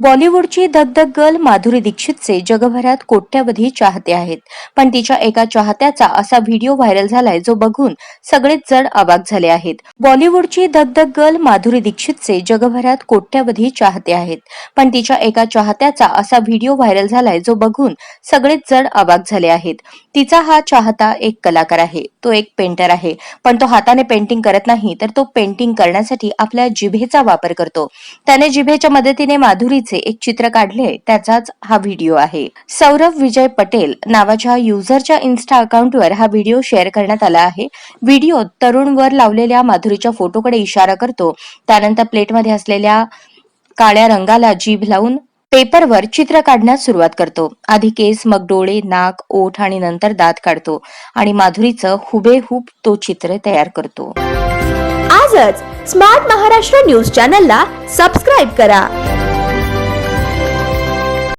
बॉलिवूडची धगधग गर्ल माधुरी दीक्षितचे जगभरात कोट्यवधी चाहते आहेत. पण तिच्या एका चाहत्याचा असा व्हिडिओ व्हायरल झालाय जो बघून सगळेच जण अवाक झाले आहेत. बॉलिवूडची धगधग गर्ल माधुरी दीक्षितचे जगभरात कोट्यवधी चाहते आहेत. पण तिच्या एका चाहत्याचा असा व्हिडिओ व्हायरल झालाय जो बघून सगळेच जण अवाक झाले आहेत. तिचा हा चाहता एक कलाकार आहे तो एक पेंटर आहे. पण तो हाताने पेंटिंग करत नाही तर तो पेंटिंग करण्यासाठी आपल्या जिभेचा वापर करतो. त्याने जिभेच्या मदतीने माधुरी यांचे एक चित्र काढले त्याचाच हा व्हिडिओ आहे. सौरभ विजय पटेल नावाच्या युजरच्या इन्स्टा अकाउंटवर हा व्हिडिओ शेअर करण्यात आला आहे. व्हिडिओ तरुणवर लावलेल्या माधुरीच्या फोटोकडे इशारा करतो. त्यानंतर प्लेटमध्ये असलेल्या काळ्या रंगाला जीभ लावून पेपरवर चित्र काढण्यास सुरुवात करतो. आधी केस मग डोळे नाक ओठ आणि नंतर दात काढतो आणि माधुरीचं हुबेहूब तो चित्र तयार करतो. आजच स्मार्ट महाराष्ट्र न्यूज चॅनलला सबस्क्राईब करा.